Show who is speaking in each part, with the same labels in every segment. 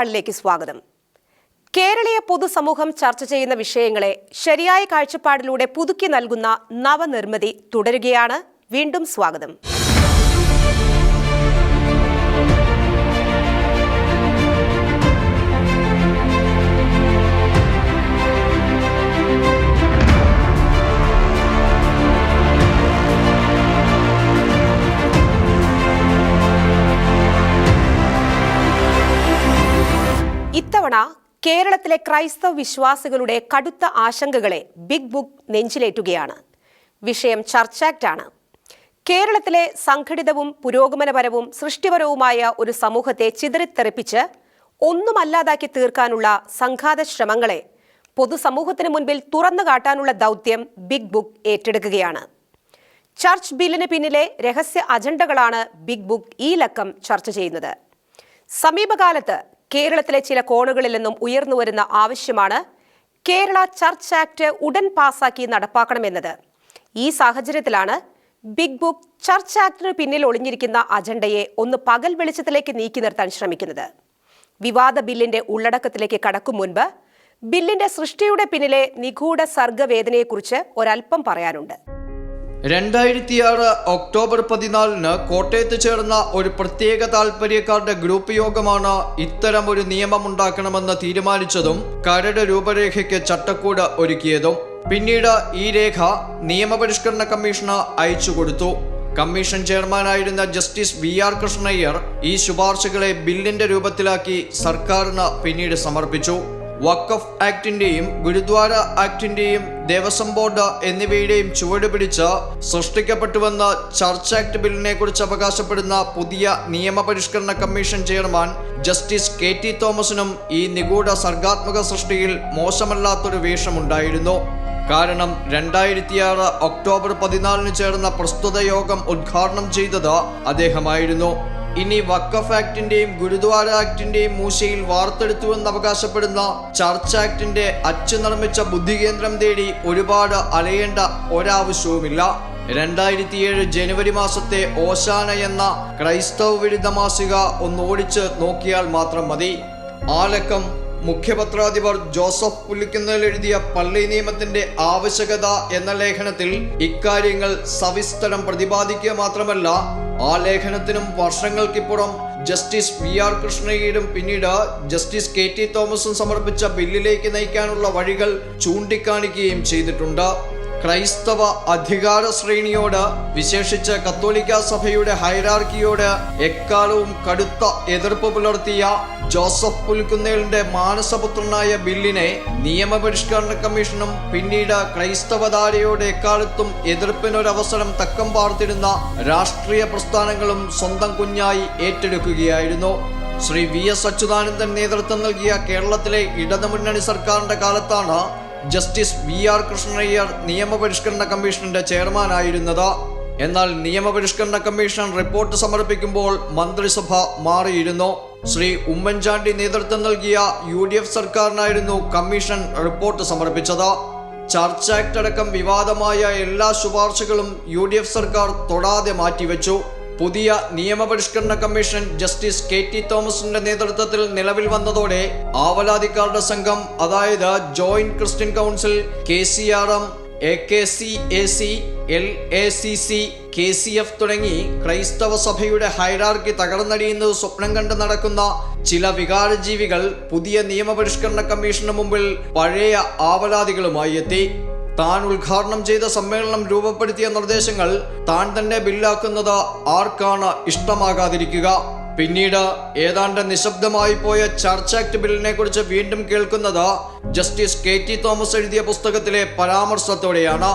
Speaker 1: ബുക്കിന്റെ സ്വാഗതം. കേരളീയ പൊതുസമൂഹം ചർച്ച ചെയ്യുന്ന വിഷയങ്ങളെ ശരിയായ കാഴ്ചപ്പാടിലൂടെ പുതുക്കി നൽകുന്ന നവനിർമ്മിതി തുടരുകയാണ്. വീണ്ടും സ്വാഗതം. കേരളത്തിലെ ക്രൈസ്തവ വിശ്വാസികളുടെ കടുത്ത ആശങ്കകളെ ബിഗ് ബുക്ക് നെഞ്ചിലേറ്റുകയാണ്. വിഷയം ചർച്ചാക്റ്റാണ് കേരളത്തിലെ സംഘടിതവും പുരോഗമനപരവും സൃഷ്ടിപരവുമായ ഒരു സമൂഹത്തെ ചിതറിത്തെറിപ്പിച്ച് ഒന്നുമല്ലാതാക്കി തീർക്കാനുള്ള സംഘാത ശ്രമങ്ങളെ പൊതുസമൂഹത്തിന് മുൻപിൽ തുറന്നു കാട്ടാനുള്ള ദൗത്യം ബിഗ് ബുക്ക് ഏറ്റെടുക്കുകയാണ്. ചർച്ച് ബില്ലിന് പിന്നിലെ രഹസ്യ അജണ്ടകളാണ് ബിഗ് ബുക്ക് ഈ ലക്കം ചർച്ച ചെയ്യുന്നത്. സമീപകാലത്ത് കേരളത്തിലെ ചില കോണുകളിൽ നിന്നും ഉയർന്നുവരുന്ന ആവശ്യമാണ് കേരള ചർച്ച് ആക്ട് ഉടൻ പാസാക്കി നടപ്പാക്കണമെന്നത്. ഈ സാഹചര്യത്തിലാണ് ബിഗ് ബുക്ക് ചർച്ച് ആക്ടിന് പിന്നിൽ ഒളിഞ്ഞിരിക്കുന്ന അജണ്ടയെ ഒന്ന് പകൽ വെളിച്ചത്തിലേക്ക് നീക്കി നിർത്താൻ ശ്രമിക്കുന്നത്. വിവാദ ബില്ലിന്റെ ഉള്ളടക്കത്തിലേക്ക് കടക്കും മുൻപ് ബില്ലിന്റെ സൃഷ്ടിയുടെ പിന്നിലെ നിഗൂഢ സർഗവേദനയെക്കുറിച്ച് ഒരൽപ്പം പറയാനുണ്ട്.
Speaker 2: രണ്ടായിരത്തിയാറ് ഒക്ടോബർ പതിനാലിന് കോട്ടയത്ത് ചേർന്ന ഒരു പ്രത്യേക താൽപര്യക്കാരുടെ ഗ്രൂപ്പ് യോഗമാണ് ഇത്തരം ഒരു നിയമം ഉണ്ടാക്കണമെന്ന് തീരുമാനിച്ചതും കരട് രൂപരേഖയ്ക്ക് ചട്ടക്കൂട് ഒരുക്കിയതും. പിന്നീട് ഈ രേഖ നിയമപരിഷ്കരണ കമ്മീഷന് അയച്ചു കൊടുത്തു. കമ്മീഷൻ ചെയർമാനായിരുന്ന ജസ്റ്റിസ് വി ആർ കൃഷ്ണയ്യർ ഈ ശുപാർശകളെ ബില്ലിന്റെ രൂപത്തിലാക്കി സർക്കാരിന് പിന്നീട് സമർപ്പിച്ചു. വഖഫ് ആക്ടിന്റെയും ഗുരുദ്വാര ആക്ടിന്റെയും ദേവസ്വം ബോർഡ് എന്നിവയുടെയും ചുവട് പിടിച്ച് സൃഷ്ടിക്കപ്പെട്ടുവെന്ന് ചർച്ച് ആക്ട് ബില്ലിനെ കുറിച്ച് അവകാശപ്പെടുന്ന പുതിയ നിയമപരിഷ്കരണ commission chairman justice K T തോമസിനും ഈ നിഗൂഢ സർഗാത്മക സൃഷ്ടിയിൽ മോശമല്ലാത്തൊരു വേഷമുണ്ടായിരുന്നു. കാരണം രണ്ടായിരത്തിയാറ് ഒക്ടോബർ പതിനാലിന് ചേർന്ന പ്രസ്തുത യോഗം ഉദ്ഘാടനം ചെയ്തത് അദ്ദേഹമായിരുന്നു. ഇനി വക്കഫ് ആക്ടിന്റെയും ഗുരുദ്വാര ആക്ടിന്റെയും മൂശയിൽ വാർത്തെടുത്തുവെന്ന് അവകാശപ്പെടുന്ന ചർച്ച് ആക്ടിന്റെ അച്ചു നിർമ്മിച്ച ബുദ്ധികേന്ദ്രം തേടി ഒരുപാട് അലയേണ്ട ഒരാവശ്യവുമില്ല. രണ്ടായിരത്തിയേഴ് ജനുവരി മാസത്തെ ഓശാന എന്ന ക്രൈസ്തവ വിരുദ്ധ മാസിക ഒന്ന് ഓടിച്ച് നോക്കിയാൽ മാത്രം മതി. ആ ലക്കം മുഖ്യപത്രാധിപർ ജോസഫ് പുല്ലിക്കുന്നതിൽ എഴുതിയ പള്ളി നിയമത്തിന്റെ ആവശ്യകത എന്ന ലേഖനത്തിൽ ഇക്കാര്യങ്ങൾ സവിസ്തരം പ്രതിപാദിക്കുക മാത്രമല്ല ആ ലേഖനത്തിനും വർഷങ്ങൾക്കിപ്പുറം ജസ്റ്റിസ് വി ആർ കൃഷ്ണയ്യരും പിന്നീട് ജസ്റ്റിസ് കെ ടി തോമസും സമർപ്പിച്ച ബില്ലിലേക്ക് നയിക്കാനുള്ള വഴികൾ ചൂണ്ടിക്കാണിക്കുകയും ചെയ്തിട്ടുണ്ട്. ക്രൈസ്തവ അധികാര ശ്രേണിയോട് വിശേഷിച്ച് കത്തോലിക്ക സഭയുടെ ഹൈറാർക്കിയോട് എക്കാലവും കടുത്ത എതിർപ്പ് പുലർത്തിയ ജോസഫ് പുൽക്കുന്നേലിന്റെ മാനസപുത്രനായ ബില്ലിനെ നിയമപരിഷ്കരണ കമ്മീഷനും പിന്നീട് ക്രൈസ്തവധാരയോട് എക്കാലത്തും എതിർപ്പിനൊരവസരം തക്കം പാർത്തിരുന്ന രാഷ്ട്രീയ പ്രസ്ഥാനങ്ങളും സ്വന്തം കുഞ്ഞായി ഏറ്റെടുക്കുകയായിരുന്നു. ശ്രീ വി എസ് അച്യുതാനന്ദൻ നേതൃത്വം നൽകിയ കേരളത്തിലെ ഇടതുമുന്നണി സർക്കാരിന്റെ കാലത്താണ് ജസ്റ്റിസ് വി ആർ കൃഷ്ണയ്യർ നിയമപരിഷ്കരണ കമ്മീഷന്റെ ചെയർമാനായിരുന്നത്. എന്നാൽ നിയമപരിഷ്കരണ കമ്മീഷൻ റിപ്പോർട്ട് സമർപ്പിക്കുമ്പോൾ മന്ത്രിസഭ മാറിയിരുന്നു. ശ്രീ ഉമ്മൻചാണ്ടി നേതൃത്വം നൽകിയ യു ഡി എഫ് സർക്കാരിനായിരുന്നു കമ്മീഷൻ റിപ്പോർട്ട് സമർപ്പിച്ചത്. ചർച്ച ആക്ട് അടക്കം വിവാദമായ എല്ലാ ശുപാർശകളും യു ഡി എഫ് സർക്കാർ തൊടാതെ മാറ്റിവെച്ചു. പുതിയ നിയമപരിഷ്കരണ കമ്മീഷൻ ജസ്റ്റിസ് കെ ടി തോമസിന്റെ നേതൃത്വത്തിൽ നിലവിൽ വന്നതോടെ ആവലാതിക്കാരുടെ സംഘം അതായത് joint Christian council K C R M A K C A C L A C C K C F തുടങ്ങി ക്രൈസ്തവ സഭയുടെ ഹൈറാർക്കി തകർന്നടിയുന്നത് സ്വപ്നം കണ്ട് നടക്കുന്ന ചില വികാരജീവികൾ പുതിയ നിയമപരിഷ്കരണ കമ്മീഷന് മുമ്പിൽ പഴയ ആവലാതികളുമായി എത്തി. താൻ ഉദ്ഘാടനം ചെയ്ത സമ്മേളനം രൂപപ്പെടുത്തിയ നിർദ്ദേശങ്ങൾ താൻ തന്നെ ബില്ലാക്കുന്നത് ആർക്കാണ് ഇഷ്ടമാകാതിരിക്കുക? പിന്നീട് ഏതാണ്ട് നിശബ്ദമായി പോയ ചർച്ച് ആക്ട് ബില്ലിനെ കുറിച്ച് വീണ്ടും കേൾക്കുന്നത് ജസ്റ്റിസ് കെ ടി തോമസ് എഴുതിയ പുസ്തകത്തിലെ പരാമർശത്തോടെയാണ്.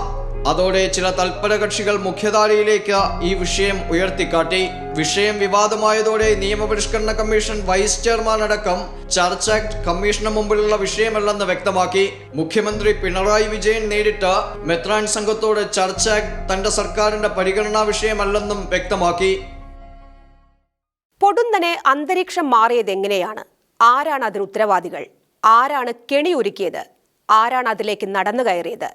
Speaker 2: അതോടെ ചില തൽപര കക്ഷികൾ മുഖ്യധാരയിലേക്ക് ഈ വിഷയം ഉയർത്തിക്കാട്ടി. വിഷയം വിവാദമായതോടെ നിയമപരിഷ്കരണ കമ്മീഷൻ വൈസ് ചെയർമാൻ അടക്കം ചർച്ച് ആക്ട് കമ്മീഷന് മുമ്പിലുള്ള വിഷയമല്ലെന്ന് വ്യക്തമാക്കി. മുഖ്യമന്ത്രി പിണറായി വിജയൻ നേരിട്ട് മെത്രാൻ സംഘത്തോട് ചർച്ച് ആക്ട് തന്റെ സർക്കാരിന്റെ പരിഗണനാ വിഷയമല്ലെന്നും വ്യക്തമാക്കി.
Speaker 1: പൊടുന്നനെ അന്തരീക്ഷം മാറിയതെങ്ങനെയാണ് ആരാണ് അതിന് ഉത്തരവാദികൾ? ആരാണ് കെണി ഒരുക്കിയത്? ആരാണ് അതിലേക്ക് നടന്നു കയറിയത്?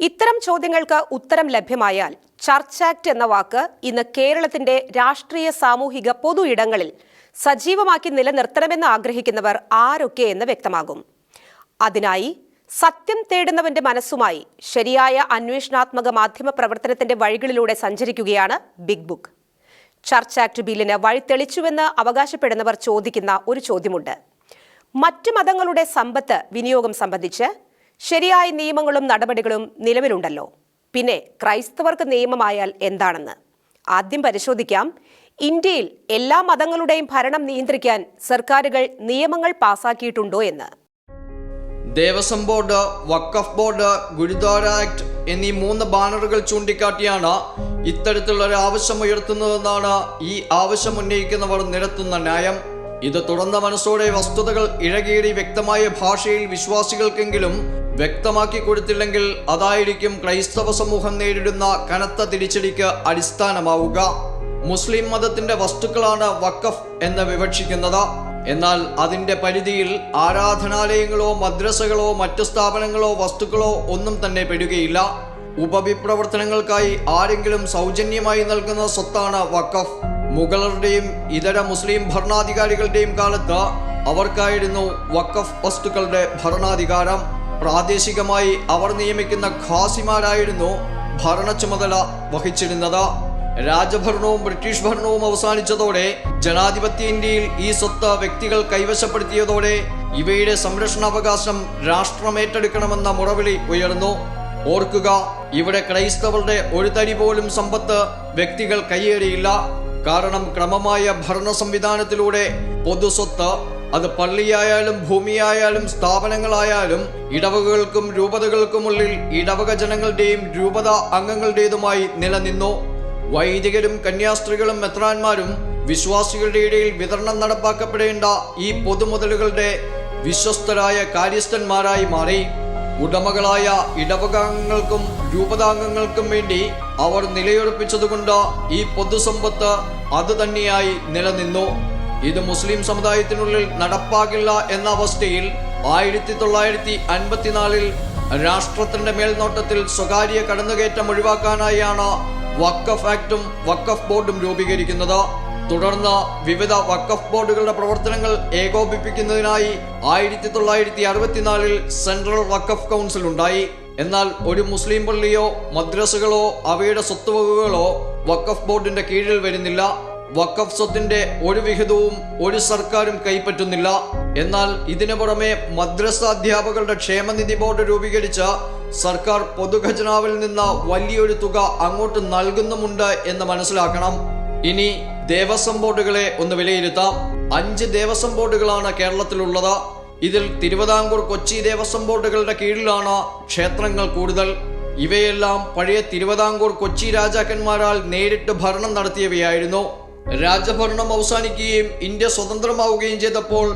Speaker 1: ഇത്തരം ചോദ്യങ്ങൾക്ക് ഉത്തരം ലഭ്യമായാൽ ചർച്ച് ആക്ട് എന്ന വാക്ക് ഇന്ന് കേരളത്തിന്റെ രാഷ്ട്രീയ സാമൂഹിക പൊതു ഇടങ്ങളിൽ സജീവമാക്കി നിലനിർത്തണമെന്ന് ആഗ്രഹിക്കുന്നവർ ആരൊക്കെ എന്ന് വ്യക്തമാകും. അതിനായി സത്യം തേടുന്നവന്റെ മനസ്സുമായി ശരിയായ അന്വേഷണാത്മക മാധ്യമ പ്രവർത്തനത്തിന്റെ വഴികളിലൂടെ സഞ്ചരിക്കുകയാണ് ബിഗ് ബുക്ക്. ചർച്ച് ആക്ട് ബില്ലിന് വഴി തെളിച്ചുവെന്ന് അവകാശപ്പെടുന്നവർ ചോദിക്കുന്ന ഒരു ചോദ്യമുണ്ട്. മറ്റ് മതങ്ങളുടെ സമ്പത്ത് വിനിയോഗം സംബന്ധിച്ച് ശരിയായ നിയമങ്ങളും നടപടികളും നിലവിലുണ്ടല്ലോ. പിന്നെ ക്രൈസ്തവർക്ക് നിയമമായാൽ എന്താണെന്ന്? ആദ്യം പരിശോധിക്കാം. ഇന്ത്യയിൽ എല്ലാ മതങ്ങളുടെയും ഭരണം നിയന്ത്രിക്കാൻ സർക്കാരുകൾ നിയമങ്ങൾ പാസാക്കിയിട്ടുണ്ടോ എന്ന്.
Speaker 2: ദേവസ്വം ബോർഡ് വക്കഫ് ബോർഡ് ഗുരുദ്വാര ആക്ട് എന്നീ മൂന്ന് ബാനറുകൾ ചൂണ്ടിക്കാട്ടിയാണ് ഇത്തരത്തിലുള്ള ഒരു ആവശ്യം ഉയർത്തുന്നതെന്നാണ് ഈ ആവശ്യം ഉന്നയിക്കുന്നവർ നിരത്തുന്ന ന്യായം. ഇത് തുറന്ന മനസ്സോടെ വസ്തുതകൾ ഇഴകീറി വ്യക്തമായ ഭാഷയിൽ വിശ്വാസികൾക്കെങ്കിലും വ്യക്തമാക്കി കൊടുത്തില്ലെങ്കിൽ അതായിരിക്കും ക്രൈസ്തവ സമൂഹം നേരിടുന്ന കനത്ത തിരിച്ചടിക്ക് അടിസ്ഥാനമാവുക. മുസ്ലിം മതത്തിന്റെ വസ്തുക്കളാണ് വക്കഫ് എന്ന് വിവക്ഷിക്കുന്നത്. എന്നാൽ അതിന്റെ പരിധിയിൽ ആരാധനാലയങ്ങളോ മദ്രസകളോ മറ്റു സ്ഥാപനങ്ങളോ വസ്തുക്കളോ ഒന്നും തന്നെ പെടുകയില്ല. ഉപവിപ്രവർത്തനങ്ങൾക്കായി ആരെങ്കിലും സൗജന്യമായി നൽകുന്ന സ്വത്താണ് വഖഫ്. മുഗളരുടെയും ഇതര മുസ്ലിം ഭരണാധികാരികളുടെയും കാലത്ത് അവർക്കായിരുന്നു വഖഫ് വസ്തുക്കളുടെ ഭരണാധികാരം. പ്രാദേശികമായി അവർ നിയമിക്കുന്ന ഖാസിമാരായിരുന്നു ഭരണ ചുമതല വഹിച്ചിരുന്നത്. രാജഭരണവും ബ്രിട്ടീഷ് ഭരണവും അവസാനിച്ചതോടെ ജനാധിപത്യ ഇന്ത്യയിൽ ഈ സ്വത്ത് വ്യക്തികൾ കൈവശപ്പെടുത്തിയതോടെ ഇവയുടെ സംരക്ഷണാവകാശം രാഷ്ട്രം ഏറ്റെടുക്കണമെന്ന മുറവിളി ഉയർന്നു. ഓർക്കുക ഇവിടെ ക്രൈസ്തവരുടെ ഒരു തരി പോലും സമ്പത്ത് വ്യക്തികൾ കയ്യേറിയില്ല കാരണം ക്രമമായ ഭരണ സംവിധാനത്തിലൂടെ പൊതുസ്വത്ത് അത് പള്ളിയായാലും ഭൂമിയായാലും സ്ഥാപനങ്ങളായാലും ഇടവകകൾക്കും രൂപതകൾക്കുമുള്ളിൽ ഇടവക ജനങ്ങളുടെയും രൂപത അംഗങ്ങളുടേതുമായി നിലനിന്നു. വൈദികരും കന്യാസ്ത്രീകളും മെത്രാന്മാരും വിശ്വാസികളുടെ ഇടയിൽ വിതരണം നടപ്പാക്കപ്പെടേണ്ട ഈ പൊതുമുതലുകളുടെ വിശ്വസ്തരായ കാര്യസ്ഥന്മാരായി മാറി. ഉടമകളായ ഇടവകാംഗങ്ങൾക്കും രൂപതാംഗങ്ങൾക്കും വേണ്ടി അവർ നിലയുറപ്പിച്ചതുകൊണ്ട് ഈ പൊതുസമ്പത്ത് അത് തന്നെയായി നിലനിന്നു. ഇത് മുസ്ലിം സമുദായത്തിനുള്ളിൽ നടപ്പാകില്ല എന്ന അവസ്ഥയിൽ ആയിരത്തി തൊള്ളായിരത്തി അൻപത്തിനാലിൽ രാഷ്ട്രത്തിന്റെ മേൽനോട്ടത്തിൽ സ്വകാര്യ കടന്നുകയറ്റം ഒഴിവാക്കാനായാണ് വക്കഫ് ആക്ടും വക്കഫ് ബോർഡും രൂപീകരിക്കുന്നത്. തുടർന്ന് വിവിധ വക്കഫ് ബോർഡുകളുടെ പ്രവർത്തനങ്ങൾ ഏകോപിപ്പിക്കുന്നതിനായി ആയിരത്തി തൊള്ളായിരത്തി അറുപത്തിനാലിൽ സെൻട്രൽ വക്കഫ് കൗൺസിൽ ഉണ്ടായി. എന്നാൽ ഒരു മുസ്ലിം പള്ളിയോ മദ്രസകളോ അവയുടെ സ്വത്തുവകകളോ വക്കഫ് ബോർഡിന്റെ കീഴിൽ വരുന്നില്ല. വക്കഫ് സ്വത്തിന്റെ ഒരു വിഹിതവും ഒരു സർക്കാരും കൈപ്പറ്റുന്നില്ല. എന്നാൽ ഇതിനു പുറമെ മദ്രസ അധ്യാപകരുടെ ക്ഷേമനിധി ബോർഡ് രൂപീകരിച്ച സർക്കാർ പൊതുഖജനാവിൽ നിന്ന് വലിയൊരു തുക അങ്ങോട്ട് നൽകുന്നുമുണ്ട് എന്ന് മനസ്സിലാക്കണം. ഇനി ദേവസ്വം ബോർഡുകളെ ഒന്ന് വിലയിരുത്താം. അഞ്ച് ദേവസ്വം ബോർഡുകളാണ് കേരളത്തിലുള്ളത്. ഇതിൽ തിരുവിതാംകൂർ കൊച്ചി ദേവസ്വം ബോർഡുകളുടെ കീഴിലാണ് ക്ഷേത്രങ്ങൾ കൂടുതൽ. ഇവയെല്ലാം പഴയ തിരുവിതാംകൂർ കൊച്ചി രാജാക്കന്മാരാൽ നേരിട്ട് ഭരണം നടത്തിയവയായിരുന്നു. രാജഭരണം അവസാനിക്കുകയും ഇന്ത്യ സ്വതന്ത്രമാവുകയും ചെയ്തപ്പോൾ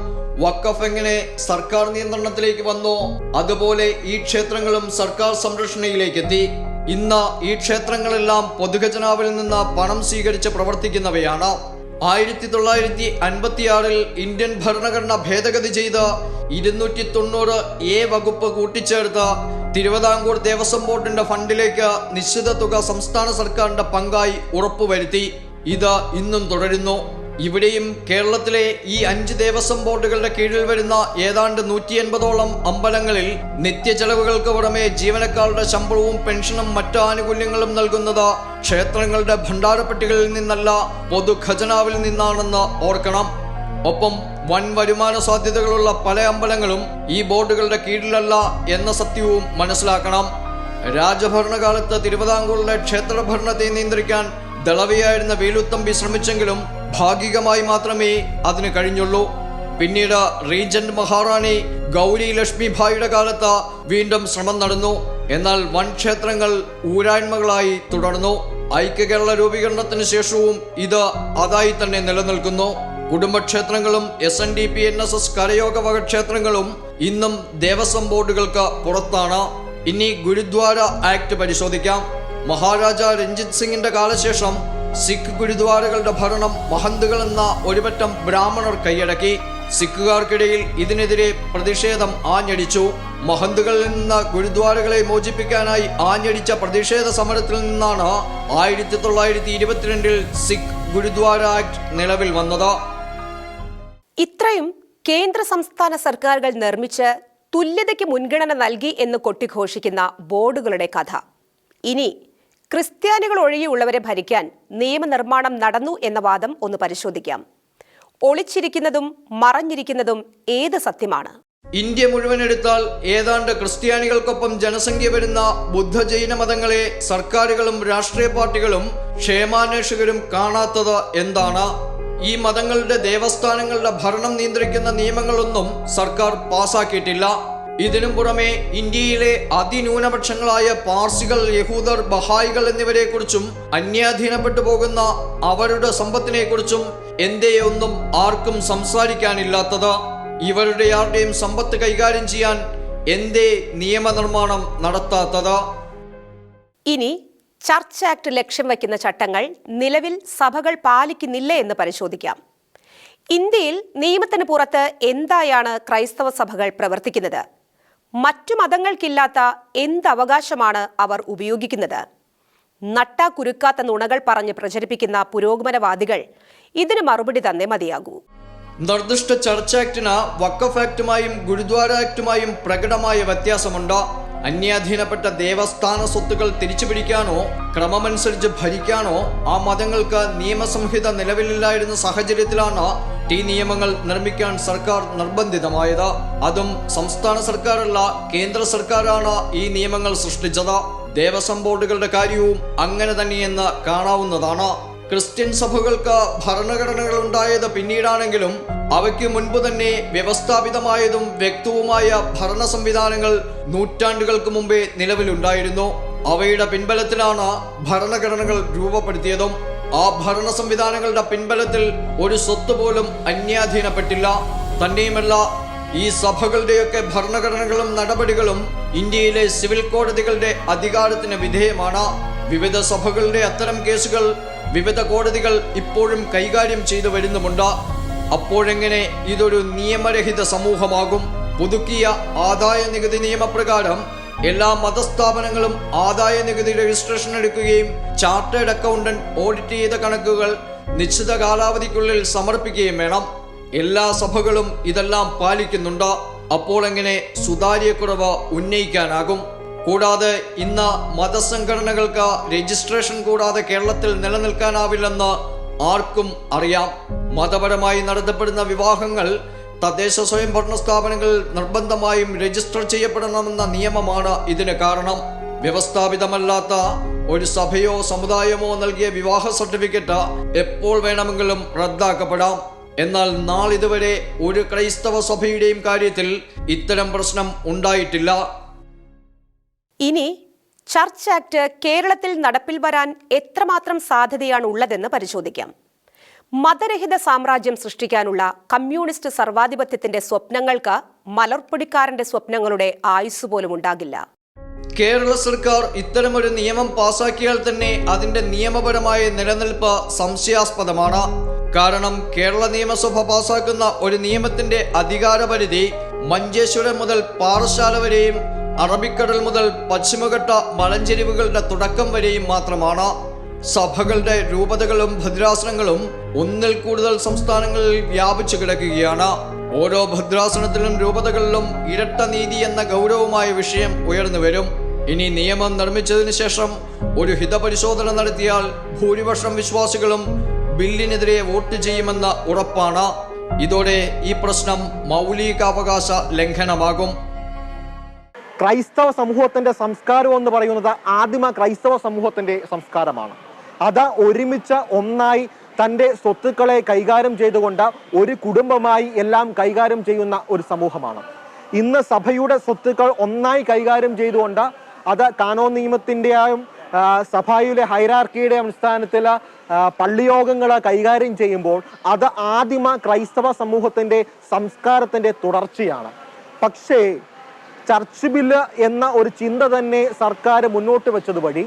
Speaker 2: വക്കഫ് എങ്ങനെ സർക്കാർ നിയന്ത്രണത്തിലേക്ക് വന്നോ അതുപോലെ ഈ ക്ഷേത്രങ്ങളും സർക്കാർ സംരക്ഷണയിലേക്ക് എത്തി ഇന്ന് ഈ ക്ഷേത്രങ്ങളെല്ലാം പൊതുഖജനാവിൽ നിന്ന് പണം സ്വീകരിച്ച് പ്രവർത്തിക്കുന്നവയാണ്. ആയിരത്തി തൊള്ളായിരത്തി അൻപത്തിയാറിൽ ഇന്ത്യൻ ഭരണഘടന ഭേദഗതി ചെയ്ത് ഇരുന്നൂറ്റി തൊണ്ണൂറ് എ വകുപ്പ് കൂട്ടിച്ചേർത്ത് തിരുവിതാംകൂർ ദേവസ്വം ബോർഡിന്റെ ഫണ്ടിലേക്ക് നിശ്ചിത തുക സംസ്ഥാന സർക്കാരിന്റെ പങ്കായി ഉറപ്പുവരുത്തി. ഇത് ഇന്നും തുടരുന്നു. ഇവിടെയും കേരളത്തിലെ ഈ അഞ്ച് ദേവസ്വം ബോർഡുകളുടെ കീഴിൽ വരുന്ന ഏതാണ്ട് നൂറ്റി എൺപതോളം അമ്പലങ്ങളിൽ നിത്യചെലവുകൾക്ക് പുറമെ ജീവനക്കാരുടെ ശമ്പളവും പെൻഷനും മറ്റു ആനുകൂല്യങ്ങളും നൽകുന്നത് ക്ഷേത്രങ്ങളുടെ ഭണ്ഡാരപ്പെട്ടികളിൽ നിന്നല്ല പൊതു ഖജനാവിൽ നിന്നാണെന്ന് ഓർക്കണം. ഒപ്പം വൻ വരുമാന സാധ്യതകളുള്ള പല അമ്പലങ്ങളും ഈ ബോർഡുകളുടെ കീഴിലല്ല എന്ന സത്യവും മനസ്സിലാക്കണം. രാജഭരണകാലത്ത് തിരുവിതാംകൂറിലെ ക്ഷേത്രഭരണത്തെ നിയന്ത്രിക്കാൻ ദളവിയായിരുന്ന വേലുത്തമ്പി ശ്രമിച്ചെങ്കിലും ഭാഗികമായി മാത്രമേ അതിന് കഴിഞ്ഞുള്ളൂ. പിന്നീട് റീജന്റ് മഹാറാണി ഗൗരി ലക്ഷ്മിഭായിയുടെ കാലത്ത് വീണ്ടും ശ്രമം നടന്നു. എന്നാൽ വൻ ക്ഷേത്രങ്ങൾ ഊരായ്മകളായി തുടർന്നു. ഐക്യകേരള രൂപീകരണത്തിന് ശേഷവും ഇത് അതായി തന്നെ നിലനിൽക്കുന്നു. കുടുംബക്ഷേത്രങ്ങളും S N D P N S S കരയോഗ വക ക്ഷേത്രങ്ങളും ഇന്നും ദേവസ്വം ബോർഡുകൾക്ക് പുറത്താണ്. ഇനി ഗുരുദ്വാര ആക്ട് പരിശോധിക്കാം. മഹാരാജ രഞ്ജിത് സിംഗിന്റെ കാലശേഷം സിഖ് ഗുരുദ്വാരകളുടെ ഭരണം മഹന്തുകൾ എന്ന ഒരുപറ്റം ബ്രാഹ്മണർ കൈയടക്കി. സിഖുകാർക്കിടയിൽ ഇതിനെതിരെ പ്രതിഷേധം ആഞ്ഞടിച്ചു. മഹന്തുകളിൽ നിന്ന് ഗുരുദ്വാരകളെ മോചിപ്പിക്കാനായി ആഞ്ഞടിച്ച പ്രതിഷേധ സമരത്തിൽ നിന്നാണ് ആയിരത്തി തൊള്ളായിരത്തി ഇരുപത്തിരണ്ടിൽ സിഖ് ഗുരുദ്വാര ആക്ട് നിലവിൽ വന്നത്.
Speaker 1: ഇത്രയും കേന്ദ്ര സംസ്ഥാന സർക്കാരുകൾ നിർമ്മിച്ച് തുല്യതയ്ക്ക് മുൻഗണന നൽകി എന്ന് കൊട്ടിഘോഷിക്കുന്ന ബോർഡുകളുടെ കഥ. ഇനി ക്രിസ്ത്യാനികൾ ഒഴികെയുള്ളവരെ ഭരിക്കാൻ നിയമനിർമ്മാണം നടന്നു എന്ന വാദം ഒന്ന് പരിശോധിക്കാം. ഒളിച്ചിരിക്കുന്നതും മറഞ്ഞിരിക്കുന്നതും ഏത് സത്യമാണ്?
Speaker 2: ഇന്ത്യ മുഴുവൻ എടുത്താൽ ഏതാണ്ട് ക്രിസ്ത്യാനികൾക്കൊപ്പം ജനസംഖ്യ വരുന്ന ബുദ്ധ ജൈന മതങ്ങളെ സർക്കാരുകളും രാഷ്ട്രീയ പാർട്ടികളും ക്ഷേമാന്വേഷകരും കാണാത്തത് എന്താണ്? ഈ മതങ്ങളുടെ ദേവസ്ഥാനങ്ങളുടെ ഭരണം നിയന്ത്രിക്കുന്ന നിയമങ്ങളൊന്നും സർക്കാർ പാസാക്കിയിട്ടില്ല. ഇതിനും പുറമെ ഇന്ത്യയിലെ അതിന്യൂനപക്ഷങ്ങളായ പാർസികൾ യഹൂദർ ബഹായികൾ എന്നിവരെക്കുറിച്ചും അന്യാധീനപ്പെട്ടു പോകുന്ന അവരുടെ സമ്പത്തിനെക്കുറിച്ചും കുറിച്ചും എന്തേയൊന്നും ആർക്കും സംസാരിക്കാനില്ലാത്തത് ഇവരുടെ ആരുടെയും സമ്പത്ത് കൈകാര്യം ചെയ്യാൻ എന്തേ നിയമനിർമ്മാണം നടത്താത്തത്?
Speaker 1: ഇനി ചർച്ച് ആക്ട് ലക്ഷ്യം വയ്ക്കുന്ന ചട്ടങ്ങൾ നിലവിൽ സഭകൾ പാലിക്കുന്നില്ല എന്ന് പരിശോധിക്കാം. ഇന്ത്യയിൽ നിയമത്തിന് പുറത്ത് എന്തായാണ് ക്രൈസ്തവ സഭകൾ പ്രവർത്തിക്കുന്നത്? മറ്റു മതങ്ങൾക്കില്ലാത്ത എന്ത് അവകാശമാണ് അവർ ഉപയോഗിക്കുന്നത്? നട്ട കുരുക്കാത്ത നുണകൾ പറഞ്ഞ് പ്രചരിപ്പിക്കുന്ന പുരോഗമനവാദികൾ ഇതിന് മറുപടി തന്നെ മതിയാകൂ.
Speaker 2: നിർദ്ദിഷ്ട ചർച്ച് ആക്ടിന് വക്കഫ് ആക്ടുമായും ഗുരുദ്വാര ആക്ടുമായും പ്രകടമായ വ്യത്യാസമുണ്ട്? അന്യാധീനപ്പെട്ട ദേവസ്ഥാന സ്വത്തുക്കൾ തിരിച്ചുപിടിക്കാനോ ക്രമമനുസരിച്ച് ഭരിക്കാനോ ആ മതങ്ങൾക്ക് നിയമസംഹിത നിലവിലില്ലായിരുന്ന സാഹചര്യത്തിലാണ് ടി നിയമങ്ങൾ നിർമ്മിക്കാൻ സർക്കാർ നിർബന്ധിതമായത്. അതും സംസ്ഥാന സർക്കാരല്ല കേന്ദ്ര സർക്കാരാണ് ഈ നിയമങ്ങൾ സൃഷ്ടിച്ചത്. ദേവസ്വം ബോർഡുകളുടെ കാര്യവും അങ്ങനെ തന്നെയെന്ന് കാണാവുന്നതാണ്. ക്രിസ്ത്യൻ സഭകൾക്ക് ഭരണഘടനകൾ ഉണ്ടായത് പിന്നീടാണെങ്കിലും അവയ്ക്ക് മുൻപ് തന്നെ വ്യവസ്ഥാപിതമായതും വ്യക്തവുമായ ഭരണ സംവിധാനങ്ങൾ നൂറ്റാണ്ടുകൾക്ക് മുമ്പേ നിലവിലുണ്ടായിരുന്നു. അവയുടെ പിൻബലത്തിലാണ് ഭരണഘടനകൾ രൂപപ്പെടുത്തിയതും. ആ ഭരണ സംവിധാനങ്ങളുടെ പിൻബലത്തിൽ ഒരു സ്വത്ത് പോലും അന്യാധീനപ്പെട്ടില്ല. തന്നെയുമല്ല ഈ സഭകളുടെയൊക്കെ ഭരണഘടനകളും നടപടികളും ഇന്ത്യയിലെ സിവിൽ കോടതികളുടെ അധികാരത്തിന് വിധേയമാണ്. വിവിധ സഭകളുടെ അത്തരം കേസുകൾ വിവിധ കോടതികൾ ഇപ്പോഴും കൈകാര്യം ചെയ്തു വരുന്നുമുണ്ട്. അപ്പോഴെങ്ങനെ ഇതൊരു നിയമരഹിത സമൂഹമാകും? പുതുക്കിയ ആദായ നികുതി നിയമപ്രകാരം എല്ലാ മതസ്ഥാപനങ്ങളും ആദായ നികുതി രജിസ്ട്രേഷൻ എടുക്കുകയും ചാർട്ടേഡ് അക്കൗണ്ടന്റ് ഓഡിറ്റ് ചെയ്ത കണക്കുകൾ നിശ്ചിത കാലാവധിക്കുള്ളിൽ സമർപ്പിക്കുകയും വേണം. എല്ലാ സഭകളും ഇതെല്ലാം പാലിക്കുന്നുണ്ട്. അപ്പോൾ എങ്ങനെ സുതാര്യക്കുറവ് ഉന്നയിക്കാനാകും? കൂടാതെ ഇന്ന് മതസംഘടനകൾക്ക് രജിസ്ട്രേഷൻ കൂടാതെ കേരളത്തിൽ നിലനിൽക്കാനാവില്ലെന്ന് ആർക്കും അറിയാം. മതപരമായി നടത്തപ്പെടുന്ന വിവാഹങ്ങൾ തദ്ദേശ സ്വയംഭരണ സ്ഥാപനങ്ങളിൽ നിർബന്ധമായും രജിസ്റ്റർ ചെയ്യപ്പെടണമെന്ന നിയമമാണ് ഇതിന് കാരണം. വ്യവസ്ഥാപിതമല്ലാത്ത ഒരു സഭയോ സമുദായമോ നൽകിയ വിവാഹ സർട്ടിഫിക്കറ്റ് എപ്പോൾ വേണമെങ്കിലും റദ്ദാക്കപ്പെടാം. എന്നാൽ നാളിതുവരെ ഒരു ക്രൈസ്തവ സഭയുടെയും കാര്യത്തിൽ ഇത്തരം പ്രശ്നം ഉണ്ടായിട്ടില്ല.
Speaker 1: ഇനി ചർച്ച് ആക്ട് കേരളത്തിൽ നടപ്പിൽ വരാൻ എത്രമാത്രം സാധ്യതയാണ് ഉള്ളതെന്ന് പരിശോധിക്കാം. മതരഹിത സാമ്രാജ്യം സൃഷ്ടിക്കാനുള്ള കമ്മ്യൂണിസ്റ്റ് സർവാധിപത്യത്തിന്റെ സ്വപ്നങ്ങൾക്ക് മലർപ്പൊടിക്കാരന്റെ സ്വപ്നങ്ങളുടെ ആയുസ് പോലും ഉണ്ടാകില്ല.
Speaker 2: കേരള സർക്കാർ ഇത്തരമൊരു നിയമം പാസാക്കിയാൽ തന്നെ അതിന്റെ നിയമപരമായ നിലനിൽപ്പ് സംശയാസ്പദമാണ്. കാരണം കേരള നിയമസഭ പാസാക്കുന്ന ഒരു നിയമത്തിന്റെ അധികാരപരിധി മഞ്ചേശ്വരം മുതൽ പാറശാല വരെയും അറബിക്കടൽ മുതൽ പശ്ചിമഘട്ട മലഞ്ചെരിവുകളുടെ തുടക്കം വരെയും മാത്രമാണ്. സഭകളുടെ രൂപതകളും ഭദ്രാസനങ്ങളും ഒന്നിൽ കൂടുതൽ സംസ്ഥാനങ്ങളിൽ വ്യാപിച്ചു കിടക്കുകയാണ്. ഓരോ ഭദ്രാസനത്തിലും രൂപതകളിലും ഇരട്ട നീതി എന്ന ഗൗരവമായ വിഷയം ഉയർന്നു വരും. ഇനി നിയമം നിർമ്മിച്ചതിന് ശേഷം ഒരു ഹിതപരിശോധന നടത്തിയാൽ ഭൂരിപക്ഷം വിശ്വാസികളും ബില്ലിനെതിരെ വോട്ട് ചെയ്യുമെന്ന ഉറപ്പാണ്. ഇതോടെ ഈ പ്രശ്നം മൗലികാവകാശ ലംഘനമാകും.
Speaker 3: ക്രൈസ്തവ സമൂഹത്തിന്റെ സംസ്കാരം എന്ന് പറയുന്നത് ആദിമ ക്രൈസ്തവ സമൂഹത്തിന്റെ സംസ്കാരമാണ്. അത് ഒരുമിച്ച് ഒന്നായി തന്റെ സ്വത്തുക്കളെ കൈകാര്യം ചെയ്തുകൊണ്ട് ഒരു കുടുംബമായി എല്ലാം കൈകാര്യം ചെയ്യുന്ന ഒരു സമൂഹമാണ്. ഇന്ന് സഭയുടെ സ്വത്തുക്കൾ ഒന്നായി കൈകാര്യം ചെയ്തുകൊണ്ട് അത് കാനോ നിയമത്തിന്റെയും സഭയിലെ ഹൈറാർക്കിയുടെ അടിസ്ഥാനത്തിൽ പള്ളിയോഗങ്ങൾ കൈകാര്യം ചെയ്യുമ്പോൾ അത് ആദിമ ക്രൈസ്തവ സമൂഹത്തിന്റെ സംസ്കാരത്തിന്റെ തുടർച്ചയാണ്. പക്ഷേ ചർച്ച് ബില്ല് എന്ന ഒരു ചിന്ത തന്നെ സർക്കാർ മുന്നോട്ട് വെച്ചത് വഴി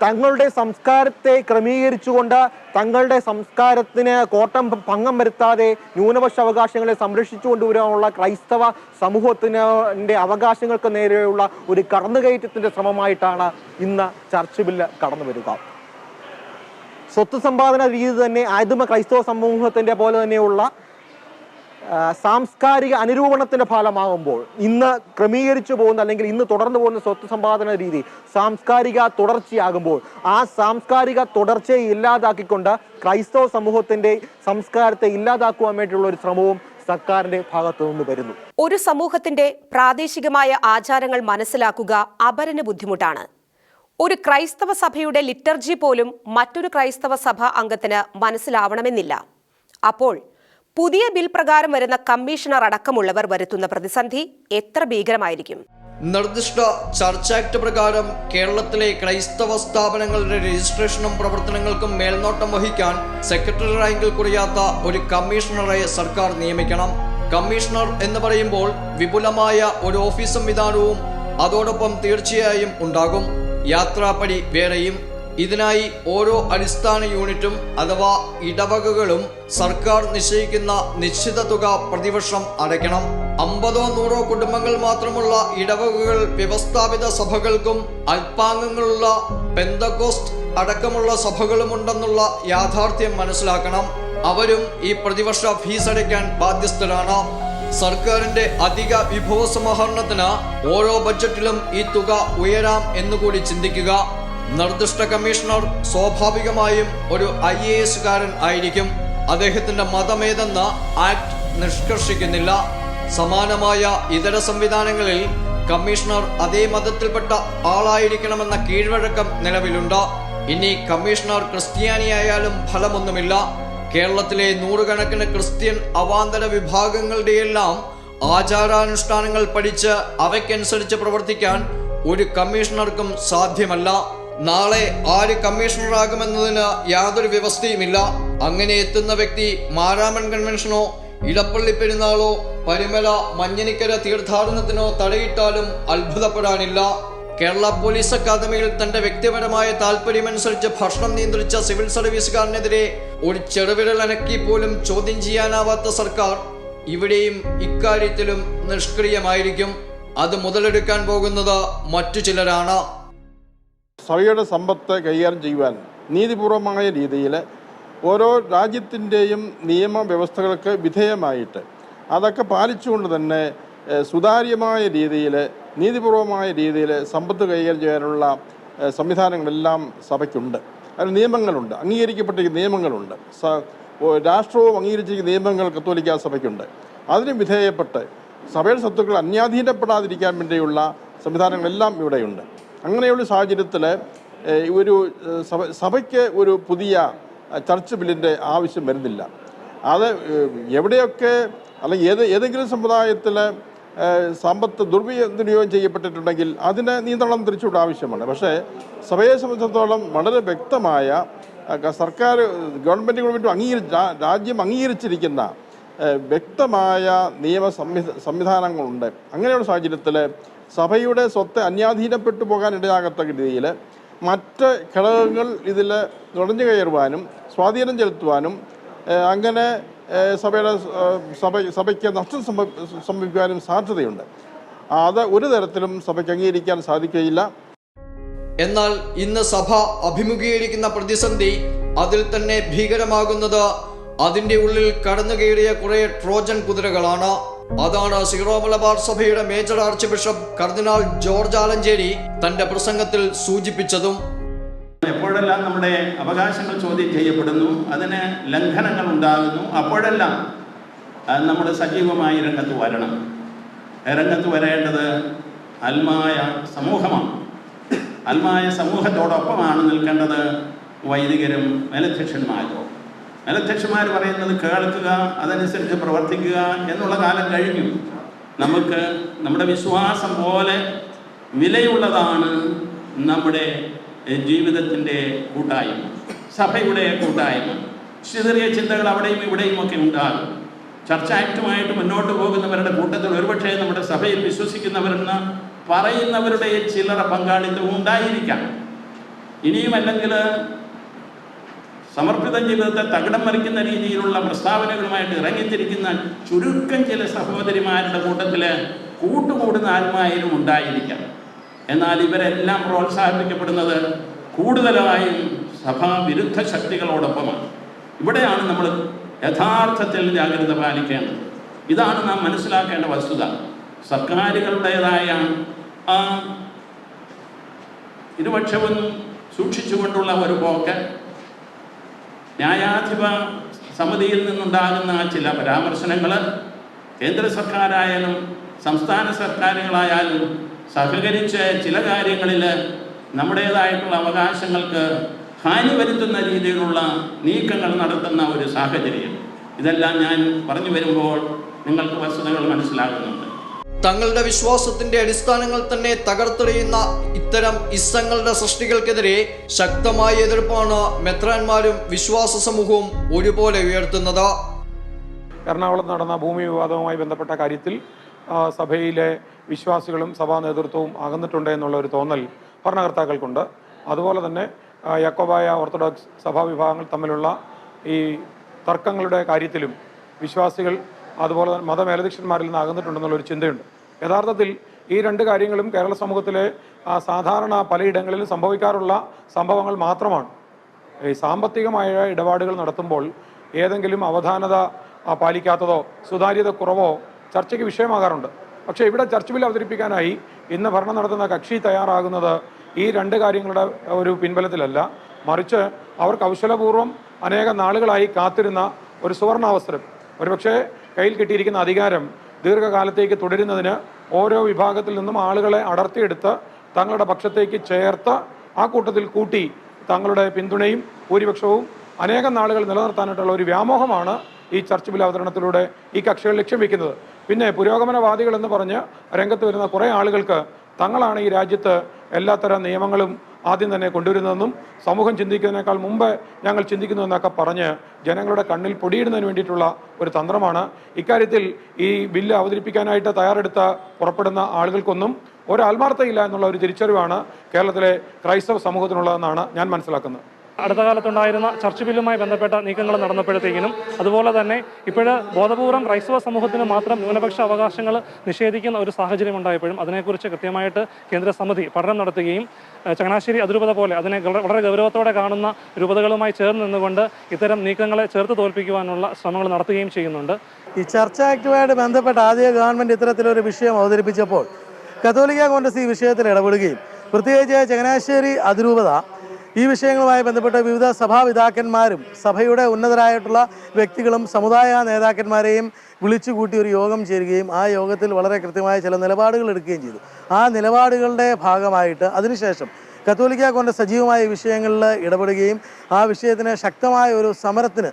Speaker 3: തങ്ങളുടെ സംസ്കാരത്തെ ക്രമീകരിച്ചുകൊണ്ട് തങ്ങളുടെ സംസ്കാരത്തിന് കോട്ടം ഭംഗം വരുത്താതെ ന്യൂനപക്ഷ അവകാശങ്ങളെ സംരക്ഷിച്ചു കൊണ്ടുവരാനുള്ള ക്രൈസ്തവ സമൂഹത്തിന്റെ അവകാശങ്ങൾക്ക് നേരെയുള്ള ഒരു കടന്നുകയറ്റത്തിന്റെ ശ്രമമായിട്ടാണ് ഇന്ന് ചർച്ച് ബില്ല് കടന്നു വരിക. സ്വത്ത് സമ്പാദന രീതി തന്നെ ആദിമ ക്രൈസ്തവ സമൂഹത്തിന്റെ പോലെ തന്നെയുള്ള സാംസ്കാരിക അനുരൂപണത്തിന്റെ ഫലമാകുമ്പോൾ ഇന്ന് ക്രമീകരിച്ചു പോകുന്ന അല്ലെങ്കിൽ ഇന്ന് തുടർന്നു പോകുന്ന സ്വത്ത് സമ്പാദന രീതി സാംസ്കാരിക തുടർച്ചയാകുമ്പോൾ ആ സാംസ്കാരിക തുടർച്ചയെ ഇല്ലാതാക്കിക്കൊണ്ട് ക്രൈസ്തവ സമൂഹത്തിന്റെ സംസ്കാരത്തെ ഇല്ലാതാക്കുവാൻ വേണ്ടിയുള്ള ഒരു ശ്രമവും സർക്കാരിന്റെ ഭാഗത്തു നിന്ന് വരുന്നു.
Speaker 1: ഒരു സമൂഹത്തിന്റെ പ്രാദേശികമായ ആചാരങ്ങൾ മനസ്സിലാക്കുക അപരന് ബുദ്ധിമുട്ടാണ്. ഒരു ക്രൈസ്തവ സഭയുടെ ലിറ്റർജി പോലും മറ്റൊരു ക്രൈസ്തവ സഭ അംഗത്തിന് മനസ്സിലാവണമെന്നില്ല. അപ്പോൾ പുതിയ ബിൽ പ്രകാരം വരുന്ന കമ്മീഷണർ അടക്കമുള്ളവർ വരുത്തുന്ന പ്രതിസന്ധി എത്ര ഭീകരമായിരിക്കും?
Speaker 2: നിർദ്ദിഷ്ട ചർച്ച് ആക്ട് പ്രകാരം കേരളത്തിലെ ക്രൈസ്തവ സ്ഥാപനങ്ങളുടെ രജിസ്ട്രേഷനും പ്രവർത്തനങ്ങൾക്കും മേൽനോട്ടം വഹിക്കാൻ സെക്രട്ടറി റാങ്കിൽ കുറയാത്ത ഒരു കമ്മീഷണറെ സർക്കാർ നിയമിക്കണം. കമ്മീഷണർ എന്ന് പറയുമ്പോൾ വിപുലമായ ഒരു ഓഫീസ് സംവിധാനവും അതോടൊപ്പം തീർച്ചയായും ഉണ്ടാകും. യാത്രാപ്പടി വേറെയും ഇതിനായി ഓരോ അടിസ്ഥാന യൂണിറ്റും അഥവാ ഇടവകകളും സർക്കാർ നിശ്ചയിക്കുന്ന നിശ്ചിത തുക പ്രതിവർഷം അടയ്ക്കണം. അമ്പതോ നൂറോ കുടുംബങ്ങൾ മാത്രമുള്ള ഇടവകകൾ വ്യവസ്ഥാപിത സഭകൾക്കും അല്പാംഗങ്ങളുള്ള പെന്തകോസ്റ്റ് അടക്കമുള്ള സഭകളുമുണ്ടെന്നുള്ള യാഥാർത്ഥ്യം മനസ്സിലാക്കണം. അവരും ഈ പ്രതിവർഷ ഫീസ് അടയ്ക്കാൻ ബാധ്യസ്ഥരാണ്. സർക്കാരിന്റെ അധിക വിഭവ സമാഹരണത്തിന് ഓരോ ബജറ്റിലും ഈ തുക ഉയരാം എന്നുകൂടി ചിന്തിക്കുക. നിർദ്ദിഷ്ട കമ്മീഷണർ സ്വാഭാവികമായും ഒരു ഐ എ എസുകാരൻ ആയിരിക്കും. അദ്ദേഹത്തിന്റെ മതമേതെന്ന ആക്ട് നിഷ്കർഷിക്കുന്നില്ല. സമാനമായ ഇതര സംവിധാനങ്ങളിൽ കമ്മീഷണർ അതേ മതത്തിൽപ്പെട്ട ആളായിരിക്കണമെന്ന കീഴ്വഴക്കം നിലവിലുണ്ട്. ഇനി കമ്മീഷണർ ക്രിസ്ത്യാനിയായാലും ഫലമൊന്നുമില്ല. കേരളത്തിലെ നൂറുകണക്കിന് ക്രിസ്ത്യൻ അവാന്തര വിഭാഗങ്ങളുടെയെല്ലാം ആചാരാനുഷ്ഠാനങ്ങൾ പഠിച്ച് അവയ്ക്കനുസരിച്ച് പ്രവർത്തിക്കാൻ ഒരു കമ്മീഷണർക്കും സാധ്യമല്ല. നാളെ ആര് കമ്മീഷണറാകുമെന്നതിന് യാതൊരു വ്യവസ്ഥയുമില്ല. അങ്ങനെ എത്തുന്ന വ്യക്തി മാരാമൺ കൺവെൻഷനോ ഇടപ്പള്ളി പെരുന്നാളോ പരിമല മഞ്ഞനിക്കര തീർത്ഥാടനത്തിനോ തടയിട്ടാലും അത്ഭുതപ്പെടാനില്ല. കേരള പോലീസ് അക്കാദമിയിൽ തന്റെ വ്യക്തിപരമായ താല്പര്യമനുസരിച്ച് ഭക്ഷണം നിയന്ത്രിച്ച സിവിൽ സർവീസുകാരനെതിരെ ഒരു ചെറുവിരൽ അനക്കി പോലും ചോദ്യം ചെയ്യാനാവാത്ത സർക്കാർ ഇവിടെയും ഇക്കാര്യത്തിലും നിഷ്ക്രിയമായിരിക്കും. അത് മുതലെടുക്കാൻ പോകുന്നത് മറ്റു ചിലരാണ്.
Speaker 4: സഭയുടെ സമ്പത്ത് കൈകാര്യം ചെയ്യുവാൻ നീതിപൂർവമായ രീതിയിൽ ഓരോ രാജ്യത്തിന്റെയും നിയമവ്യവസ്ഥകൾക്ക് വിധേയമായിട്ട് അതൊക്കെ പാലിച്ചുകൊണ്ട് തന്നെ സുതാര്യമായ രീതിയിൽ നീതിപൂർവമായ രീതിയിൽ സമ്പത്ത് കൈകാര്യം ചെയ്യാനുള്ള സംവിധാനങ്ങളെല്ലാം സഭയ്ക്കുണ്ട്. അതിന് നിയമങ്ങളുണ്ട്. അംഗീകരിക്കപ്പെട്ടിരിക്കുന്ന നിയമങ്ങളുണ്ട്. രാഷ്ട്രവും അംഗീകരിച്ചിരിക്കുന്ന നിയമങ്ങൾ കത്തോലിക്ക സഭയ്ക്കുണ്ട്. അതിന് വിധേയപ്പെട്ട് സഭയുടെ സ്വത്തുക്കൾ അന്യാധീനപ്പെടാതിരിക്കാൻ വേണ്ടിയുള്ള സംവിധാനങ്ങളെല്ലാം ഇവിടെയുണ്ട്. അങ്ങനെയുള്ള സാഹചര്യത്തിൽ ഒരു സഭ സഭയ്ക്ക് ഒരു പുതിയ ചർച്ച് ബില്ലിന്റെ ആവശ്യം വരുന്നില്ല. അത് എവിടെയൊക്കെ അല്ലെങ്കിൽ ഏത് ഏതെങ്കിലും സമുദായത്തിൽ സമ്പത്ത് ദുർവിനിയോഗം ചെയ്യപ്പെട്ടിട്ടുണ്ടെങ്കിൽ അതിന് നിയന്ത്രണം തിരിച്ചുവിട ആവശ്യമാണ്. പക്ഷേ സഭയെ സംബന്ധിച്ചിടത്തോളം വളരെ വ്യക്തമായ സർക്കാർ ഗവൺമെന്റ് ഗവൺമെന്റ് അംഗീകരിച്ച രാജ്യം അംഗീകരിച്ചിരിക്കുന്ന വ്യക്തമായ നിയമ സംവിധാനങ്ങളുണ്ട്. അങ്ങനെയുള്ള സാഹചര്യത്തിൽ സഭയുടെ സ്വത്ത് അന്യാധീനപ്പെട്ടു പോകാൻ ഇടയാകത്തക്ക രീതിയിൽ മറ്റ് ഘടകങ്ങൾ ഇതിൽ നുഴഞ്ഞു കയറുവാനും സ്വാധീനം ചെലുത്തുവാനും അങ്ങനെ സഭയുടെ സഭ സഭയ്ക്ക് നഷ്ടം സംഭവ സംഭവിക്കാനും സാധ്യതയുണ്ട്. അത് ഒരു തരത്തിലും സഭയ്ക്ക് അംഗീകരിക്കാൻ സാധിക്കുകയില്ല.
Speaker 2: എന്നാൽ ഇന്ന് സഭ അഭിമുഖീകരിക്കുന്ന പ്രതിസന്ധി അതിൽ തന്നെ ഭീകരമാകുന്നത് അതിന്റെ ഉള്ളിൽ കടന്നു കയറിയ കുറേ ട്രോജൻ കുതിരകളാണ്. അതാണ് സിറോ മലബാർ സഭയുടെ major archbishop cardinal George Alencherry തന്റെ പ്രസംഗത്തിൽ സൂചിപ്പിച്ചതും.
Speaker 5: എപ്പോഴെല്ലാം നമ്മുടെ അവകാശങ്ങൾ ചോദ്യം ചെയ്യപ്പെടുന്നു അതിന് ലംഘനങ്ങൾ ഉണ്ടാകുന്നു അപ്പോഴെല്ലാം നമ്മൾ സജീവമായി രംഗത്ത് വരണം. രംഗത്ത് വരേണ്ടത് അൽമായ സമൂഹമാണ്. അൽമായ സമൂഹത്തോടൊപ്പമാണ് നിൽക്കേണ്ടത് വൈദികരും മേലധ്യക്ഷന്മാരും മേലധ്യക്ഷന്മാർ പറയുന്നത് കേൾക്കുക അതനുസരിച്ച് പ്രവർത്തിക്കുക എന്നുള്ള കാലം കഴിഞ്ഞു. നമുക്ക് നമ്മുടെ വിശ്വാസം പോലെ വിലയുള്ളതാണ് നമ്മുടെ ജീവിതത്തിന്റെ കൂട്ടായ്മ സഭയുടെ കൂട്ടായ്മ. ചിതറിയ ചിന്തകൾ അവിടെയും ഇവിടെയും ഒക്കെ ഉണ്ടാകും. ചർച്ച ആക്റ്റുമായിട്ട് മുന്നോട്ട് പോകുന്നവരുടെ കൂട്ടത്തിൽ ഒരുപക്ഷെ നമ്മുടെ സഭയിൽ വിശ്വസിക്കുന്നവരെന്ന് പറയുന്നവരുടെ ചില്ലറ പങ്കാളിത്തവും ഉണ്ടായിരിക്കാം. ഇനിയും അല്ലെങ്കിൽ സമർപ്പിത ജീവിതത്തെ തകിടം മറിക്കുന്ന രീതിയിലുള്ള പ്രസ്താവനകളുമായിട്ട് ഇറങ്ങിത്തിരിക്കുന്ന ചുരുക്കം ചില സഹോദരിമാരുടെ കൂട്ടത്തിൽ കൂട്ടുകൂടുന്ന ആത്മായാലും ഉണ്ടായിരിക്കാം. എന്നാൽ ഇവരെല്ലാം പ്രോത്സാഹിപ്പിക്കപ്പെടുന്നത് കൂടുതലായും സഭാ വിരുദ്ധ ശക്തികളോടൊപ്പമാണ്. ഇവിടെയാണ് നമ്മൾ യഥാർത്ഥത്തിൽ ജാഗ്രത പാലിക്കേണ്ടത്. ഇതാണ് നാം മനസ്സിലാക്കേണ്ട വസ്തുത. സർക്കാരുകളുടേതായ ആ ഇരുപക്ഷവും സൂക്ഷിച്ചുകൊണ്ടുള്ള ഒരു പോക്ക് ന്യായാധിപ സമിതിയിൽ നിന്നുണ്ടാകുന്ന ചില പരാമർശനങ്ങൾ കേന്ദ്ര സർക്കാരായാലും സംസ്ഥാന സർക്കാരുകളായാലും സഹകരിച്ച് ചില കാര്യങ്ങളിൽ നമ്മുടേതായിട്ടുള്ള അവകാശങ്ങൾക്ക് ഹാനി വരുത്തുന്ന രീതിയിലുള്ള നീക്കങ്ങൾ നടത്തുന്ന ഒരു സാഹചര്യം. ഇതെല്ലാം ഞാൻ പറഞ്ഞു വരുമ്പോൾ നിങ്ങൾക്ക് വസ്തുതകൾ മനസ്സിലാകുന്നുണ്ട്.
Speaker 2: തങ്ങളുടെ വിശ്വാസത്തിന്റെ അടിസ്ഥാനങ്ങൾ തന്നെ തകർത്തെറിയുന്ന ഇത്തരം ഇസ്സങ്ങളുടെ സൃഷ്ടികൾക്കെതിരെ ശക്തമായ എതിർപ്പാണ് മെത്രാന്മാരും വിശ്വാസ സമൂഹവും ഒരുപോലെ ഉയർത്തുന്നത്.
Speaker 6: എറണാകുളത്ത് നടന്ന ഭൂമി വിവാദവുമായി ബന്ധപ്പെട്ട കാര്യത്തിൽ സഭയിലെ വിശ്വാസികളും സഭാ നേതൃത്വവും അകന്നിട്ടുണ്ട് എന്നുള്ള ഒരു തോന്നൽ ഭരണകർത്താക്കൾക്കുണ്ട്. അതുപോലെ തന്നെ യാക്കോബായ ഓർത്തഡോക്സ് സഭാ വിഭാഗങ്ങൾ തമ്മിലുള്ള ഈ തർക്കങ്ങളുടെ കാര്യത്തിലും വിശ്വാസികൾ അതുപോലെ തന്നെ മതമേലധ്യക്ഷന്മാരിൽ നിന്ന് അകന്നിട്ടുണ്ടെന്നുള്ള ഒരു ചിന്തയുണ്ട്. യഥാർത്ഥത്തിൽ ഈ രണ്ട് കാര്യങ്ങളും കേരള സമൂഹത്തിലെ സാധാരണ പലയിടങ്ങളിലും സംഭവിക്കാറുള്ള സംഭവങ്ങൾ മാത്രമാണ്. ഈ സാമ്പത്തികമായ ഇടപാടുകൾ നടത്തുമ്പോൾ ഏതെങ്കിലും അവധാനത പാലിക്കാത്തതോ സുതാര്യത കുറവോ ചർച്ചയ്ക്ക് വിഷയമാകാറുണ്ട്. പക്ഷേ ഇവിടെ ചർച്ച ബിൽ അവതരിപ്പിക്കാനായി ഇന്ന് ഭരണം നടത്തുന്ന കക്ഷി തയ്യാറാകുന്നത് ഈ രണ്ട് കാര്യങ്ങളുടെ ഒരു പിൻബലത്തിലല്ല. മറിച്ച് അവർ കൗശലപൂർവം അനേക നാളുകളായി കാത്തിരുന്ന ഒരു സുവർണാവസരം. ഒരുപക്ഷെ കയ്യിൽ കിട്ടിയിരിക്കുന്ന അധികാരം ദീർഘകാലത്തേക്ക് തുടരുന്നതിന് ഓരോ വിഭാഗത്തിൽ നിന്നും ആളുകളെ അടർത്തിയെടുത്ത് തങ്ങളുടെ പക്ഷത്തേക്ക് ചേർത്ത് ആ കൂട്ടത്തിൽ കൂട്ടി തങ്ങളുടെ പിന്തുണയും ഭൂരിപക്ഷവും അനേകം നാളുകൾ നിലനിർത്താനായിട്ടുള്ള ഒരു വ്യാമോഹമാണ് ഈ ചർച്ച് ബിൽ അവതരണത്തിലൂടെ ഈ കക്ഷികൾ ലക്ഷ്യം വയ്ക്കുന്നത് പിന്നെ പുരോഗമനവാദികൾ എന്ന് പറഞ്ഞ് രംഗത്ത് വരുന്ന കുറേ ആളുകൾക്ക് തങ്ങളാണ് ഈ രാജ്യത്ത് എല്ലാത്തരം നിയമങ്ങളും ആദ്യം തന്നെ കൊണ്ടുവരുന്നതെന്നും സമൂഹം ചിന്തിക്കുന്നതിനേക്കാൾ മുമ്പ് ഞങ്ങൾ ചിന്തിക്കുന്നു എന്നൊക്കെ പറഞ്ഞ് ജനങ്ങളുടെ കണ്ണിൽ പൊടിയിടുന്നതിന് വേണ്ടിയിട്ടുള്ള ഒരു തന്ത്രമാണ്. ഇക്കാര്യത്തിൽ ഈ ബില്ല് അവതരിപ്പിക്കാനായിട്ട് തയ്യാറെടുത്ത പുറപ്പെടുന്ന ആളുകൾക്കൊന്നും ഒരു ആത്മാർത്ഥയില്ല എന്നുള്ള ഒരു തിരിച്ചറിവാണ് കേരളത്തിലെ ക്രൈസ്തവ സമൂഹത്തിനുള്ളതെന്നാണ് ഞാൻ മനസ്സിലാക്കുന്നത്.
Speaker 7: അടുത്ത കാലത്തുണ്ടായിരുന്ന ചർച്ച് ബില്ലുമായി ബന്ധപ്പെട്ട നീക്കങ്ങൾ നടന്നപ്പോഴത്തേക്കിനും അതുപോലെ തന്നെ ഇപ്പോഴ് ബോധപൂർവം ക്രൈസ്തവ സമൂഹത്തിന് മാത്രം ന്യൂനപക്ഷ അവകാശങ്ങൾ നിഷേധിക്കുന്ന ഒരു സാഹചര്യം ഉണ്ടായപ്പോഴും അതിനെക്കുറിച്ച് കൃത്യമായിട്ട് കേന്ദ്ര സമിതി പഠനം നടത്തുകയും ചങ്ങനാശ്ശേരി അതിരൂപത പോലെ അതിനെ വളരെ ഗൗരവത്തോടെ കാണുന്ന രൂപതകളുമായി ചേർന്ന് നിന്നുകൊണ്ട് ഇത്തരം നീക്കങ്ങളെ ചേർത്ത് തോൽപ്പിക്കുവാനുള്ള ശ്രമങ്ങൾ നടത്തുകയും ചെയ്യുന്നുണ്ട്.
Speaker 8: ഈ ചർച്ച ആക്ടുമായിട്ട് ബന്ധപ്പെട്ട് ആദ്യ ഗവൺമെന്റ് ഇത്തരത്തിലൊരു വിഷയം അവതരിപ്പിച്ചപ്പോൾ കത്തോലിക്ക കോൺഗ്രസ് ഈ വിഷയത്തിൽ ഇടപെടുകയും പ്രത്യേകിച്ച് ചങ്ങനാശ്ശേരി അതിരൂപത ഈ വിഷയങ്ങളുമായി ബന്ധപ്പെട്ട് വിവിധ സഭാപിതാക്കന്മാരും സഭയുടെ ഉന്നതരായിട്ടുള്ള വ്യക്തികളും സമുദായ നേതാക്കന്മാരെയും വിളിച്ചുകൂട്ടി ഒരു യോഗം ചേരുകയും ആ യോഗത്തിൽ വളരെ കൃത്യമായ ചില നിലപാടുകൾ എടുക്കുകയും ചെയ്തു. ആ നിലപാടുകളുടെ ഭാഗമായിട്ട് അതിനുശേഷം കത്തോലിക്ക കോൺഗ്രസ് സജീവമായ വിഷയങ്ങളിൽ ഇടപെടുകയും ആ വിഷയത്തിന് ശക്തമായ ഒരു സമരത്തിന്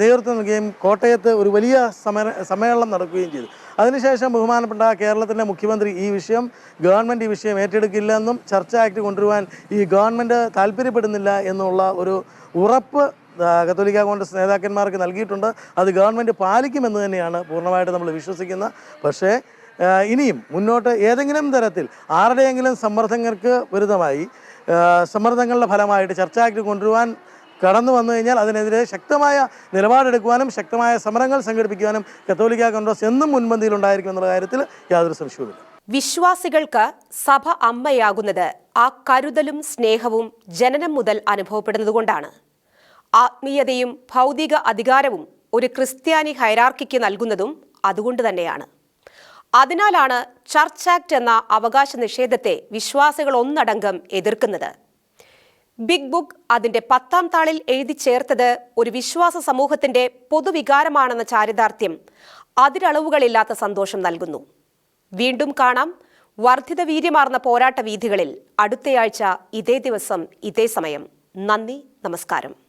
Speaker 8: നേതൃത്വം നൽകുകയും കോട്ടയത്ത് ഒരു വലിയ സമര സമ്മേളനം നടക്കുകയും ചെയ്തു. അതിനുശേഷം ബഹുമാനപ്പെട്ട കേരളത്തിന്റെ മുഖ്യമന്ത്രി ഈ വിഷയം ഗവൺമെന്റ് ഈ വിഷയം ഏറ്റെടുക്കില്ലെന്നും ചർച്ച ആക്ട് കൊണ്ടുവരുവാൻ ഈ ഗവൺമെന്റ് താല്പര്യപ്പെടുന്നില്ല എന്നുള്ള ഒരു ഉറപ്പ് കത്തോലിക്ക കോൺഗ്രസ് നേതാക്കന്മാർക്ക് നൽകിയിട്ടുണ്ട്. അത് ഗവൺമെന്റ് പാലിക്കുമെന്ന് തന്നെയാണ് പൂർണമായിട്ട് നമ്മൾ വിശ്വസിക്കുന്നത്. പക്ഷേ ഇനിയും മുന്നോട്ട് ഏതെങ്കിലും തരത്തിൽ ആരുടെയെങ്കിലും സമ്മർദ്ദങ്ങൾക്ക് വിരുദ്ധമായി സമ്മർദ്ദങ്ങളുടെ ഫലമായിട്ട് ചർച്ച ആക്ട് കൊണ്ടുവരുവാൻ കടന്നു വന്നു കഴിഞ്ഞാൽ അതിനെതിരെ ശക്തമായ നിലപാടെടുക്കുവാനും ശക്തമായ സമരങ്ങൾ സംഘടിപ്പിക്കുവാനും കത്തോലിക്ക കോൺഗ്രസ് എന്നും മുൻപന്തിയിലുണ്ടായിരിക്കും എന്നുള്ള കാര്യത്തിൽ യാതൊരു സംശയവുമില്ല.
Speaker 1: വിശ്വാസികൾക്ക് സഭ അമ്മയാകുന്നത് ആ കരുതലും സ്നേഹവും ജനനം മുതൽ അനുഭവപ്പെടുന്നതുകൊണ്ടാണ് ആത്മീയതയും ഭൗതിക അധികാരവും ഒരു ക്രിസ്ത്യാനി ഹൈറാർക്കിക്ക് നൽകുന്നതും അതുകൊണ്ട് തന്നെയാണ്. അതിനാലാണ് ചർച്ച് ആക്ട് എന്ന അവകാശ നിഷേധത്തെ വിശ്വാസികൾ ഒന്നടങ്കം എതിർക്കുന്നത്. ബിഗ് ബുക്ക് അതിന്റെ പത്താം താളിൽ എഴുതി ചേർത്തത് ഒരു വിശ്വാസ സമൂഹത്തിന്റെ പൊതുവികാരമാണെന്ന ചാരിതാർത്ഥ്യം. അതിരളവുകളില്ലാത്ത സന്തോഷം നൽകുന്നു. വീണ്ടും കാണാം വർദ്ധിത വീര്യമാർന്ന പോരാട്ട വീഥികളിൽ അടുത്തയാഴ്ച ഇതേ ദിവസം ഇതേ സമയം. നന്ദി നമസ്കാരം.